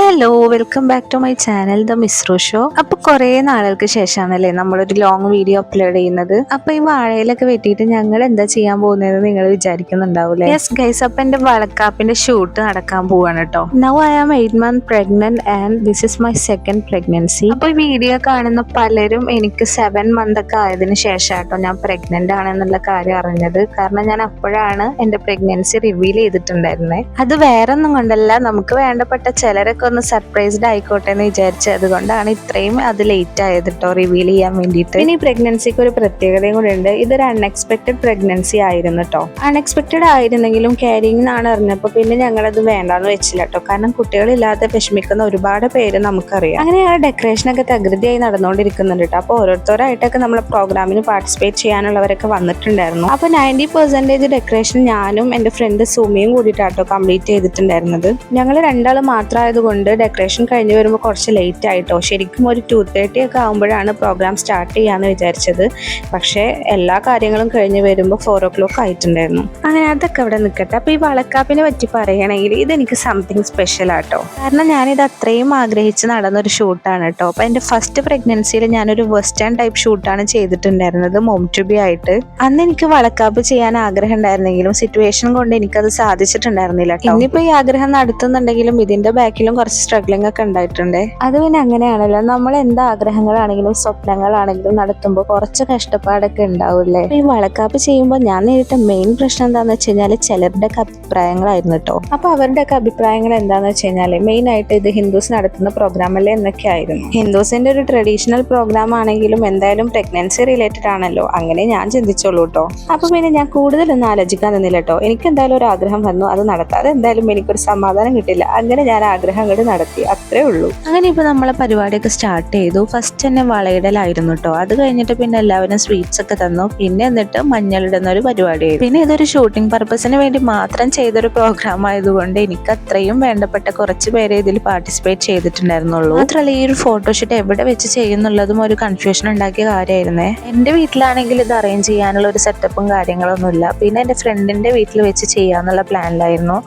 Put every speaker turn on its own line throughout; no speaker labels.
Hello welcome back to my channel the Misro show അപ്പൊ കുറെ നാളുകൾക്ക് ശേഷമാണല്ലേ നമ്മളൊരു ലോങ് വീഡിയോ അപ്ലോഡ് ചെയ്യുന്നത്. അപ്പൊ ഈ വാഴയിലൊക്കെ വെട്ടിയിട്ട് ഞങ്ങൾ എന്താ ചെയ്യാൻ പോകുന്നത് നിങ്ങൾ വിചാരിക്കുന്നുണ്ടാവൂലേ? യെസ് ഗൈസ് അപ്പൊ എന്റെ വളക്കാപ്പിന്റെ ഷൂട്ട് നടക്കാൻ പോവാണ് കേട്ടോ now I am eight month pregnant and this is my second pregnancy അപ്പൊ ഈ വീഡിയോ കാണുന്ന പലരും എനിക്ക് സെവൻ മന്ത് ഒക്കെ ആയതിനു ശേഷം കേട്ടോ ഞാൻ പ്രഗ്നന്റ് ആണെന്നുള്ള കാര്യം അറിഞ്ഞത്. കാരണം ഞാൻ അപ്പോഴാണ് എന്റെ പ്രഗ്നൻസി റിവീൽ ചെയ്തിട്ടുണ്ടായിരുന്നത് അത് വേറെ ഒന്നും കൊണ്ടല്ല നമുക്ക് വേണ്ടപ്പെട്ട ചിലരൊക്കെ ഒന്ന് സർപ്രൈസ്ഡ് ആയിക്കോട്ടെ എന്ന് വിചാരിച്ച് അതുകൊണ്ടാണ് ഇത്രയും അത് ലേറ്റ് ആയത് കേട്ടോ റിവീൽ ചെയ്യാൻ വേണ്ടിയിട്ട്. ഇനി പ്രഗ്നൻസിക്ക് ഒരു പ്രത്യേകതയും കൂടെ ഉണ്ട്. ഇതൊരു അൺഎക്സ്പെക്ടഡ് പ്രഗ്നൻസി ആയിരുന്നു കേട്ടോ അൺഎക്സ്പെക്ടഡ് ആയിരുന്നെങ്കിലും കാരിങ് എന്നാണ് അറിഞ്ഞപ്പോൾ പിന്നെ ഞങ്ങൾ ഞങ്ങളത് വേണ്ടാന്ന് വെച്ചില്ല കേട്ടോ കാരണം കുട്ടികളില്ലാതെ വിഷമിക്കുന്ന ഒരുപാട് പേര് നമുക്കറിയാം. അങ്ങനെ ആ ഡെക്കറേഷനൊക്കെ തകൃതിയായി നടന്നുകൊണ്ടിരിക്കുന്നുണ്ട് കേട്ടോ അപ്പോൾ ഓരോരുത്തരായിട്ടൊക്കെ നമ്മൾ പ്രോഗ്രാമിന് പാർട്ടിസിപ്പേറ്റ് ചെയ്യാനുള്ളവരൊക്കെ വന്നിട്ടുണ്ടായിരുന്നു. അപ്പോൾ നയന്റി പെർസെന്റേജ് ഡെക്കറേഷൻ ഞാനും എന്റെ ഫ്രണ്ട് സുമിയും കൂടിയിട്ടാട്ടോ കംപ്ലീറ്റ് ചെയ്തിട്ടുണ്ടായിരുന്നത്. ഞങ്ങൾ രണ്ടാൾ മാത്രമായതുകൊണ്ട് ഡെക്കറേഷൻ കഴിഞ്ഞ് വരുമ്പോൾ കുറച്ച് ലേറ്റ് ആയിട്ടോ. ശരിക്കും ഒരു ടു തേർട്ടി ഒക്കെ ആകുമ്പോഴാണ് പ്രോഗ്രാം സ്റ്റാർട്ട് ചെയ്യാന്ന് വിചാരിച്ചത്. പക്ഷേ എല്ലാ കാര്യങ്ങളും കഴിഞ്ഞ് വരുമ്പോൾ ഫോർ ഓ ക്ലോക്ക് ആയിട്ടുണ്ടായിരുന്നു. അങ്ങനെ അതൊക്കെ അവിടെ നിൽക്കട്ടെ അപ്പോൾ ഈ വളക്കാപ്പിനെ പറ്റി പറയുകയാണെങ്കിൽ ഇതെനിക്ക് സംതിങ് സ്പെഷ്യൽ ആട്ടോ. കാരണം ഞാനിത് അത്രയും ആഗ്രഹിച്ച് നടന്നൊരു ഷൂട്ടാണ് കേട്ടോ അപ്പോൾ എന്റെ ഫസ്റ്റ് പ്രഗ്നൻസിയിൽ ഞാനൊരു വെസ്റ്റേൺ ടൈപ്പ് ഷൂട്ടാണ് ചെയ്തിട്ടുണ്ടായിരുന്നത് മോം ടു ബി ആയിട്ട്. അന്ന് എനിക്ക് വളക്കാപ്പ് ചെയ്യാൻ ആഗ്രഹം ഉണ്ടായിരുന്നെങ്കിലും സിറ്റുവേഷൻ കൊണ്ട് എനിക്കത് സാധിച്ചിട്ടുണ്ടായിരുന്നില്ല ഇനിയിപ്പോൾ ഈ ആഗ്രഹം നടത്തുന്നുണ്ടെങ്കിലും ഇതിന്റെ ബാക്കിലും സ്ട്രഗ്ലിംഗ് ഒക്കെ ഉണ്ടായിട്ടുണ്ട്. അത് പിന്നെ അങ്ങനെയാണല്ലോ. നമ്മൾ എന്ത് ആഗ്രഹങ്ങളാണെങ്കിലും സ്വപ്നങ്ങളാണെങ്കിലും നടത്തുമ്പോൾ കുറച്ച് കഷ്ടപ്പാടൊക്കെ ഉണ്ടാവില്ലേ ഈ വളക്കാപ്പ് ചെയ്യുമ്പോൾ ഞാൻ നേരിട്ട മെയിൻ പ്രശ്നം എന്താണെന്ന് വെച്ച് കഴിഞ്ഞാൽ ചിലരുടെ ഒക്കെ അഭിപ്രായങ്ങളായിരുന്നു കേട്ടോ. അപ്പൊ അവരുടെ ഒക്കെ അഭിപ്രായങ്ങൾ എന്താണെന്ന് വെച്ച് കഴിഞ്ഞാൽ മെയിൻ ആയിട്ട് ഇത് ഹിന്ദുസ് നടത്തുന്ന പ്രോഗ്രാം അല്ലേ എന്നൊക്കെ ആയിരുന്നു. ഹിന്ദുസിന്റെ ഒരു ട്രഡീഷണൽ പ്രോഗ്രാം ആണെങ്കിലും എന്തായാലും പ്രഗ്നൻസി റിലേറ്റഡ് ആണല്ലോ. അങ്ങനെ ഞാൻ ചിന്തിച്ചോളൂ കേട്ടോ. അപ്പൊ പിന്നെ ഞാൻ കൂടുതലൊന്നും ആലോചിക്കാൻ നിന്നില്ല കേട്ടോ. എനിക്ക് എന്തായാലും ഒരു ആഗ്രഹം വന്നു. അത് നടത്താതെ എന്തായാലും എനിക്കൊരു സമാധാനം കിട്ടില്ല. അങ്ങനെ ഞാൻ ആഗ്രഹം അങ്ങോട്ട് നടത്തി. അത്രേ ഉള്ളൂ. അങ്ങനെ ഇപ്പൊ നമ്മളെ പരിപാടിയൊക്കെ സ്റ്റാർട്ട് ചെയ്തു. ഫസ്റ്റ് തന്നെ വളയിടലായിരുന്നു കേട്ടോ അത് കഴിഞ്ഞിട്ട് പിന്നെ എല്ലാവരും സ്വീറ്റ്സ് ഒക്കെ തന്നു. പിന്നെ എന്നിട്ട് മഞ്ഞളിടുന്ന ഒരു പരിപാടി ആയിരുന്നു പിന്നെ ഇതൊരു ഷൂട്ടിംഗ് പർപ്പസിന് വേണ്ടി മാത്രം ചെയ്തൊരു പ്രോഗ്രാം ആയതുകൊണ്ട് എനിക്ക് അത്രയും വേണ്ടപ്പെട്ട കുറച്ച് പേരെ ഇതിൽ പാർട്ടിസിപ്പേറ്റ് ചെയ്തിട്ടുണ്ടായിരുന്നുള്ളൂ. മാത്രമല്ല ഈ ഒരു ഫോട്ടോഷൂട്ട് എവിടെ വെച്ച് ചെയ്യുന്നുള്ളതും ഒരു കൺഫ്യൂഷൻ ഉണ്ടാക്കിയ കാര്യമായിരുന്നേ എന്റെ വീട്ടിലാണെങ്കിൽ ഇത് അറേഞ്ച് ചെയ്യാനുള്ള ഒരു സെറ്റപ്പും കാര്യങ്ങളൊന്നുമില്ല പിന്നെ എന്റെ ഫ്രണ്ടിന്റെ വീട്ടിൽ വെച്ച് ചെയ്യാന്നുള്ള പ്ലാനിലായിരുന്നു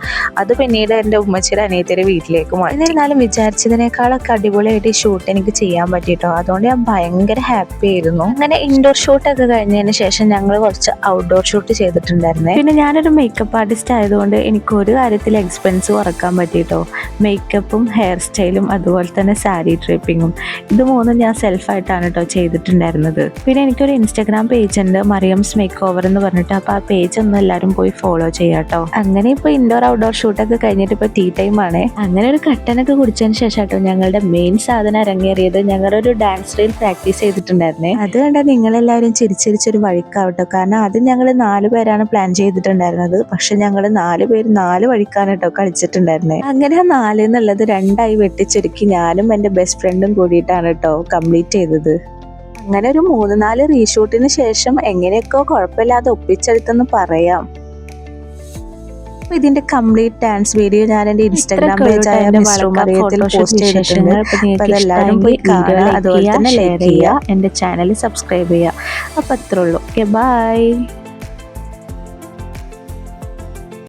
അത് പിന്നീട് എന്റെ ഉമ്മച്ചിയുടെ അനിയത്തിയുടെ വീട്ടിലേക്ക് മാറി എന്നിരുന്നാലും വിചാരിച്ചതിനേക്കാളൊക്കെ അടിപൊളിയായിട്ട് ഈ ഷൂട്ട് എനിക്ക് ചെയ്യാൻ പറ്റിട്ടോ അതുകൊണ്ട് ഞാൻ ഭയങ്കര ഹാപ്പി ആയിരുന്നു. അങ്ങനെ ഇൻഡോർ ഷൂട്ടൊക്കെ കഴിഞ്ഞതിന് ശേഷം ഞങ്ങൾ കുറച്ച് ഔട്ട്ഡോർ ഷൂട്ട് ചെയ്തിട്ടുണ്ടായിരുന്നേ. പിന്നെ ഞാനൊരു മേക്കപ്പ് ആർട്ടിസ്റ്റ് ആയതുകൊണ്ട് എനിക്ക് ഒരു കാര്യത്തിൽ എക്സ്പെൻസ് കുറയ്ക്കാൻ പറ്റിയിട്ടോ മേക്കപ്പും ഹെയർ സ്റ്റൈലും അതുപോലെ തന്നെ സാരി ഡ്രേപ്പിങ്ങും ഇത് മൂന്നും ഞാൻ സെൽഫായിട്ടാണ് കേട്ടോ ചെയ്തിട്ടുണ്ടായിരുന്നത്. പിന്നെ എനിക്കൊരു ഇൻസ്റ്റാഗ്രാം പേജ് ഉണ്ട് മറിയംസ് മേക്ക് ഓവർ എന്ന് പറഞ്ഞിട്ട്. അപ്പോൾ ആ പേജ് ഒന്ന് എല്ലാവരും പോയി ഫോളോ ചെയ്യാട്ടോ അങ്ങനെ ഇപ്പോൾ ഇൻഡോർ ഔട്ട്ഡോർ ഷൂട്ടൊക്കെ കഴിഞ്ഞിട്ട് ഇപ്പോൾ ടീ ടൈം ആണ്. അങ്ങനെ ഒരു കട്ടനൊക്കെ കുടിച്ചതിന് ശേഷം കേട്ടോ ഞങ്ങളുടെ മെയിൻ സാധനം ഇറങ്ങിയേറിയത് ഞങ്ങളുടെ ഒരു ഡാൻസ് റീൽ പ്രാക്ടീസ് ചെയ്തിട്ടുണ്ടായിരുന്നേ. അത് കണ്ടാൽ നിങ്ങളെല്ലാവരും ചിരിച്ചിരിച്ചൊരു വഴിക്കാവട്ടോ. കാരണം അത് ഞങ്ങൾ നാല് പേരാണ് പ്ലാൻ ചെയ്തിട്ടുണ്ടായിരുന്നത്. പക്ഷെ ഞങ്ങൾ നാല് പേര് നാല് വഴിക്കാണ് കേട്ടോ കളിച്ചിട്ടുണ്ടായിരുന്നത് അങ്ങനെ നാല് എന്നുള്ളത് രണ്ടായി വെട്ടിച്ചുരുക്കി ഞാനും എന്റെ ബെസ്റ്റ് ഫ്രണ്ടും കൂടിയിട്ടാണ് കേട്ടോ കംപ്ലീറ്റ് ചെയ്തത്. അങ്ങനെ ഒരു മൂന്ന് നാല് റീഷൂട്ടിന് ശേഷം എങ്ങനെയൊക്കെ കുഴപ്പമില്ലാതെ ഒപ്പിച്ചെടുത്തെന്ന് പറയാം. അപ്പൊ ഇതിന്റെ കംപ്ലീറ്റ് ഡാൻസ് വീഡിയോ ഞാൻ എന്റെ ഇൻസ്റ്റാഗ്രാം പേജായ മറിയത്തിൽ പോസ്റ്റ് ചെയ്തിട്ടുണ്ട്. അപ്പോൾ അതെല്ലാവരും പോയി കാണുക. അതുപോലെ തന്നെ ലൈക്ക് ചെയ്യുക.
എന്റെ ചാനൽ സബ്സ്ക്രൈബ് ചെയ്യുക. അപ്പൊ അത്രേ ഉള്ളൂ. Okay bye